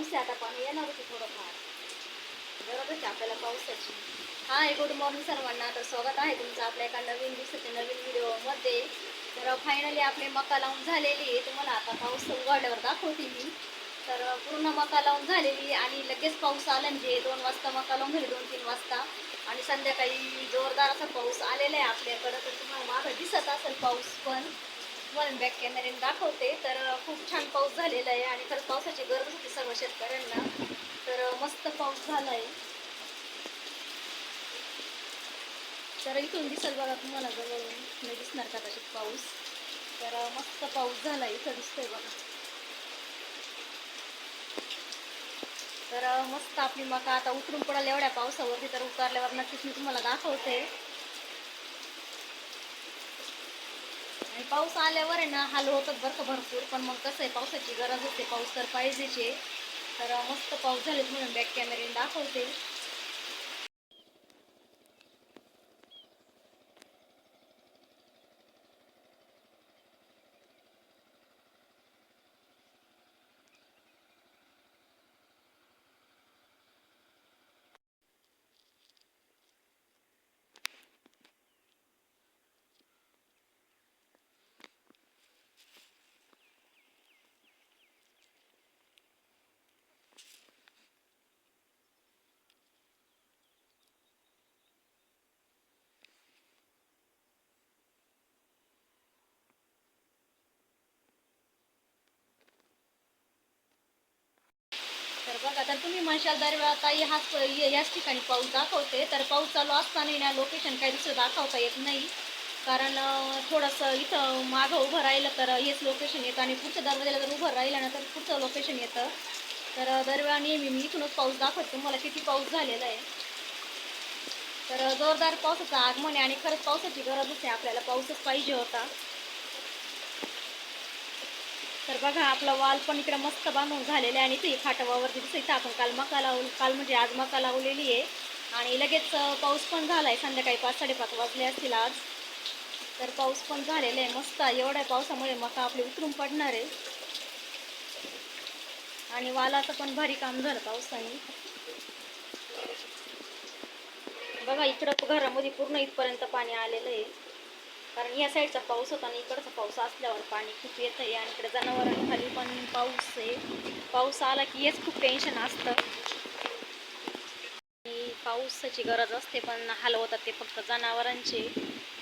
पाऊस आहे आता पाणी येणार होते थोडंफार. गरजच आहे आपल्याला पावसाची. हाय गुड मॉर्निंग सर्वांना. तर स्वागत आहे तुमचं आपल्या एका नवीन दिवसाच्या नवीन व्हिडिओमध्ये. तर फायनली आपली मका लावून झालेली आहे. तुम्हाला आता पाऊस उघडल्यावर दाखवते मी. तर पूर्ण मका लावून झालेली आणि लगेच पाऊस आला म्हणजे दोन वाजता मका लावून झाली दोन तीन वाजता. आणि संध्याकाळी जोरदार असा पाऊस आलेला आहे आपल्याकडं. तर तुम्हाला मागं दिसत असेल पाऊस पण. तुम्हाला बॅक कॅमेऱ्याने दाखवते. तर खूप छान पाऊस झालेला आहे आणि खरंच पावसाची गरज होती सर्व शेतकऱ्यांना. तर मस्त पाऊस झाला आहे तर इथून दिसेल बघा तुम्हाला जवळून. नाही दिसणार कदाचित पाऊस. तर मस्त पाऊस झाला इथं दिसतोय बघा. तर मस्त आपली मका आता उतरून पडाल एवढ्या पावसावरती तर उतरल्यावर नक्कीच मी तुम्हाला दाखवते. आणि पाऊस आल्यावर आहे ना हाल होतात बरं का भरपूर पण मग कसं आहे पावसाची गरज होते पाऊस तर पाहिजेच आहे. तर मस्त पाऊस झालेत म्हणून बॅक कॅमेऱ्याने दाखवते. तर तुम्ही म्हणशाल दरवेळा काही हाच याच ठिकाणी पाऊस दाखवते. तर पाऊस चालू असताना ना लोकेशन काही दुसरं दाखवता येत नाही. कारण थोडंसं इथं मागं उभं राहिलं तर हेच लोकेशन येतं आणि पुढच्या दरवाजाला जर उभं राहिलं ना तर पुढचं लोकेशन येतं. तर दरवेळा नेहमी मी इथूनच पाऊस दाखवते. तुम्हाला किती पाऊस झालेला आहे. तर जोरदार पावसाचं आगमन आहे आणि खरंच पावसाची गरजच आहे. आपल्याला पाऊसच पाहिजे होता. बघा आपला वाल पण इकडे मस्त बांधून झालेला आहे आणि ते खाटवावरती दिसतं इथं आपण काल मका लावून काल म्हणजे आज मका लावलेली आहे. आणि लगेच पाऊस पण झाला आहे संध्याकाळी पाच साडेपाच वाजले असतील आज. तर पाऊस पण झालेला आहे. मस्त एवढ्या पावसामुळे मका आपली उतरून पडणार आहे. आणि वालाचं पण भारी काम झालं पावसाने. बघा इकडं घरामध्ये पूर्ण इथपर्यंत पाणी आलेलं आहे. कारण या साईडचा पाऊस होता आणि इकडचा पाऊस असल्यावर पाणी खूप येतं आहे आणि इकडे जनावरांखाली पण पाऊस आहे. पाऊस आला की हेच खूप टेन्शन असतं. आणि पावसाची गरज असते पण हलवतात ते फक्त जनावरांचे.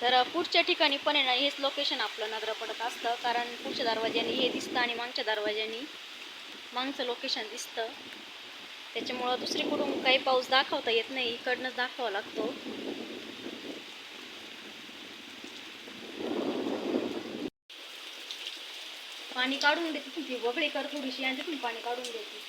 तर पुढच्या ठिकाणी पण आहे ना हेच लोकेशन आपलं नजर पडत असतं. कारण पुढच्या दरवाज्याने हे दिसतं आणि मागच्या दरवाज्याने मागचं लोकेशन दिसतं. त्याच्यामुळं दुसरीकडून काही पाऊस दाखवता येत नाही. इकडनंच दाखवावा लागतो. पाणी काढून देते ती वगळी कर थोडीशी आणि तिथून पाणी काढून देते.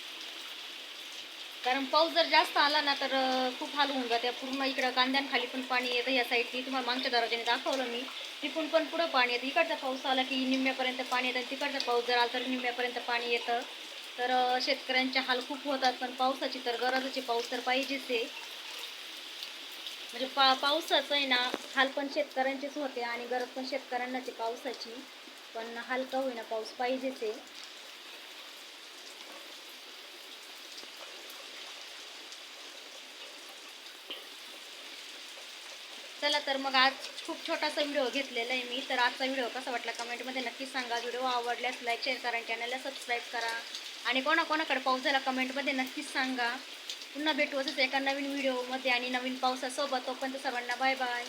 कारण पाऊस जर जास्त आला ना तर खूप हाल होऊन जाते. पूर्ण इकडं कांद्यांखाली पण पाणी येतं या साईडनी तुम्हाला मागच्या दराजाने दाखवलं मी. तिकडून पण पुढं पाणी येतं. इकडचा पाऊस आला की निम्म्यापर्यंत पाणी येतं आणि तिकडचा पाऊस जर आला तर निम्म्यापर्यंत पाणी येतं. तर शेतकऱ्यांचे हाल खूप होतात पण पावसाची तर गरजची पाऊस तर पाहिजेच आहे. म्हणजे पा पावसाचं आहे ना हाल पण शेतकऱ्यांचेच होते आणि गरज पण शेतकऱ्यांनाच आहे पावसाची. पण हलका होईना पाऊस पाहिजेच आहे. चला तर मग आज खूप छोटासा व्हिडिओ घेतलेला आहे मी. तर आजचा व्हिडिओ कसा वाटला कमेंटमध्ये नक्कीच सांगा. व्हिडिओ आवडल्यास लाईक शेअर करा चॅनलला सबस्क्राईब करा. आणि कोणाकोणाकडे पाऊस झाला कमेंटमध्ये नक्कीच सांगा. पुन्हा भेटू असंच एका नवीन व्हिडिओमध्ये आणि नवीन पावसासोबत. तोपर्यंत सर्वांना बाय बाय.